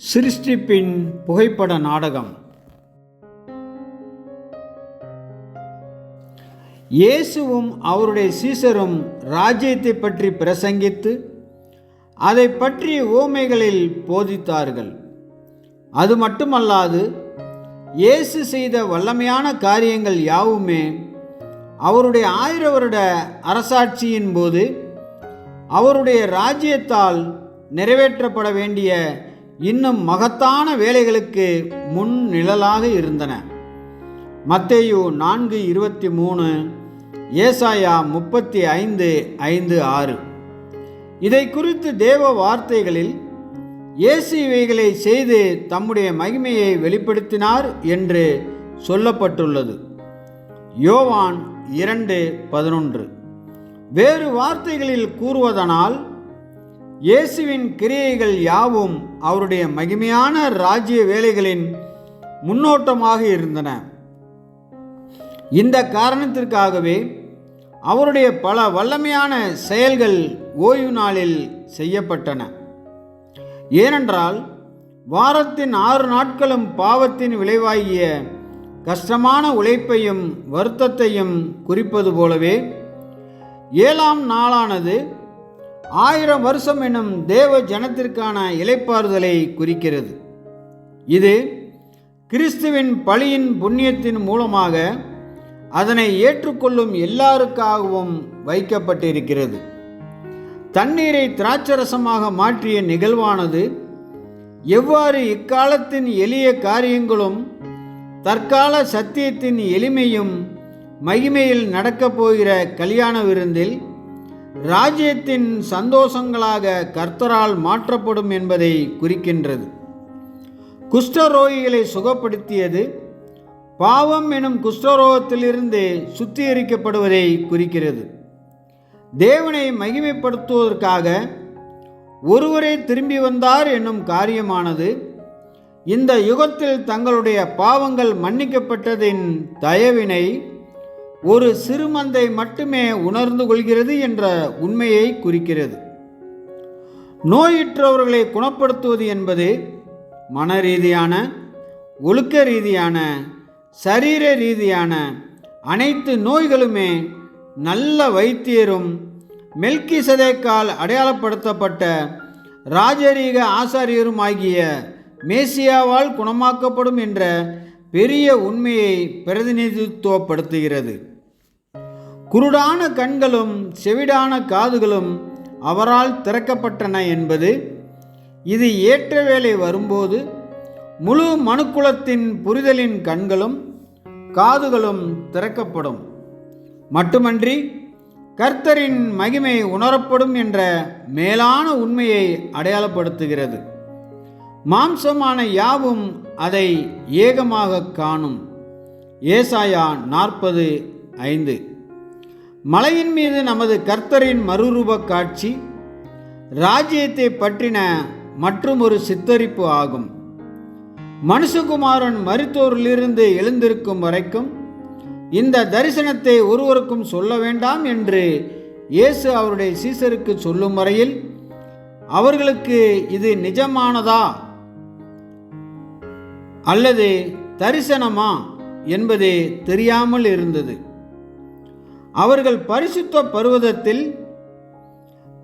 சிருஷ்டிப்பின் புகைப்பட நாடகம். இயேசுவும் அவருடைய சீசரும் ராஜ்யத்தை பற்றி பிரசங்கித்து அதை பற்றி ஓமைகளில் போதித்தார்கள். அது மட்டுமல்லாது இயேசு செய்த வல்லமையான காரியங்கள் யாவுமே அவருடைய ஆயிர வருட அரசாட்சியின் போது அவருடைய ராஜ்யத்தால் நிறைவேற்றப்பட வேண்டிய இன்னும் மகத்தான வேலைகளுக்கு முன் நிழலாக இருந்தன. மத்தேயு நான்கு இருபத்தி மூணு ஏசாயா முப்பத்தி ஐந்து ஐந்து ஆறு. இதை குறித்து தேவ வார்த்தைகளில் இயேசு இவைகளை செய்து தம்முடைய மகிமையை வெளிப்படுத்தினார் என்று சொல்லப்பட்டுள்ளது. யோவான் இரண்டு பதினொன்று. வேறு வார்த்தைகளில் கூறுவதனால் இயேசுவின் கிரியைகள் யாவும் அவருடைய மகிமையான ராஜ்ய வேலைகளின் முன்னோட்டமாக இருந்தன. இந்த காரணத்திற்காகவே அவருடைய பல வல்லமையான செயல்கள் ஓய்வு நாளில் செய்யப்பட்டன. ஏனென்றால் வாரத்தின் ஆறு நாட்களும் பாவத்தின் விளைவாகிய கஷ்டமான உழைப்பையும் வருத்தத்தையும் குறிப்பது போலவே ஏழாம் நாளானது ஆயிரம் வருஷம் எனும் தேவ ஜனத்திற்கான இலைப்பாறுதலை குறிக்கிறது. இது கிறிஸ்துவின் பழியின் புண்ணியத்தின் மூலமாக அதனை ஏற்றுக்கொள்ளும் எல்லாருக்காகவும் வைக்கப்பட்டிருக்கிறது. தண்ணீரை திராட்சரசமாக மாற்றிய நிகழ்வானது எவ்வாறு இக்காலத்தின் எளிய காரியங்களும் தற்கால சத்தியத்தின் எளிமையும் மகிமையில் நடக்கப் போகிற கல்யாண விருந்தில் ராஜ்யத்தின் சந்தோஷங்களாக கர்த்தரால் மாற்றப்படும் என்பதை குறிக்கின்றது. குஷ்டரோகிகளை சுகப்படுத்தியது பாவம் எனும் குஷ்டரோகத்திலிருந்து சுத்திகரிக்கப்படுவதை குறிக்கிறது. தேவனை மகிமைப்படுத்துவதற்காக ஒருவரே திரும்பி வந்தார் என்னும் காரியமானது இந்த யுகத்தில் தங்களுடைய பாவங்கள் மன்னிக்கப்பட்டதின் தயவினை ஒரு சிறுமந்தை மட்டுமே உணர்ந்து கொள்கிறது என்ற உண்மையை குறிக்கிறது. நோயுற்றவர்களை குணப்படுத்துவது என்பது மன ரீதியான ஒழுக்க ரீதியான சரீர ரீதியான அனைத்து நோய்களுமே நல்ல வைத்தியரும் மெல்கி சதேக்கால் அடையாளப்படுத்தப்பட்ட ராஜரீக ஆசாரியரும் ஆகிய மேசியாவால் குணமாக்கப்படும் என்ற பெரிய உண்மையை பிரதிநிதித்துவப்படுத்துகிறது. குருடான கண்களும் செவிடான காதுகளும் அவரால் திறக்கப்பட்டன என்பது இது ஏற்ற வேலை வரும்போது முழு மனுக்குலத்தின் புரிதலின் கண்களும் காதுகளும் திறக்கப்படும். மட்டுமன்றி கர்த்தரின் மகிமை உணரப்படும் என்ற மேலான உண்மையை அடையாளப்படுத்துகிறது. மாம்சமான யாவும் அதை ஏகமாக காணும். ஏசாயா நாற்பது ஐந்து. மலையின் மீது நமது கர்த்தரின் மறுரூப காட்சி ராஜ்யத்தை பற்றின மற்றும் ஒரு சித்தரிப்பு ஆகும். மனுஷகுமாரன் மருத்துவரிலிருந்து எழுந்திருக்கும் வரைக்கும் இந்த தரிசனத்தை ஒருவருக்கும் சொல்ல வேண்டாம் என்று இயேசு அவருடைய சீசருக்கு சொல்லும் வரையில் அவர்களுக்கு இது நிஜமானதா? அல்லது தரிசனமா என்பது தெரியாமல் இருந்தது. அவர்கள் பரிசுத்த பருவதத்தில்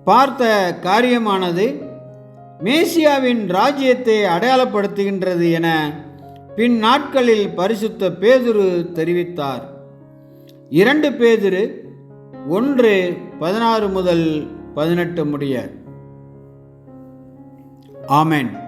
பார்த்த காரியமானது மேசியாவின் ராஜ்யத்தை அடையாளப்படுத்துகின்றது என பின் நாட்களில் பரிசுத்த பேதுரு தெரிவித்தார். இரண்டு பேதுரு ஒன்று பதினாறு முதல் பதினெட்டு முடிய. ஆமென்.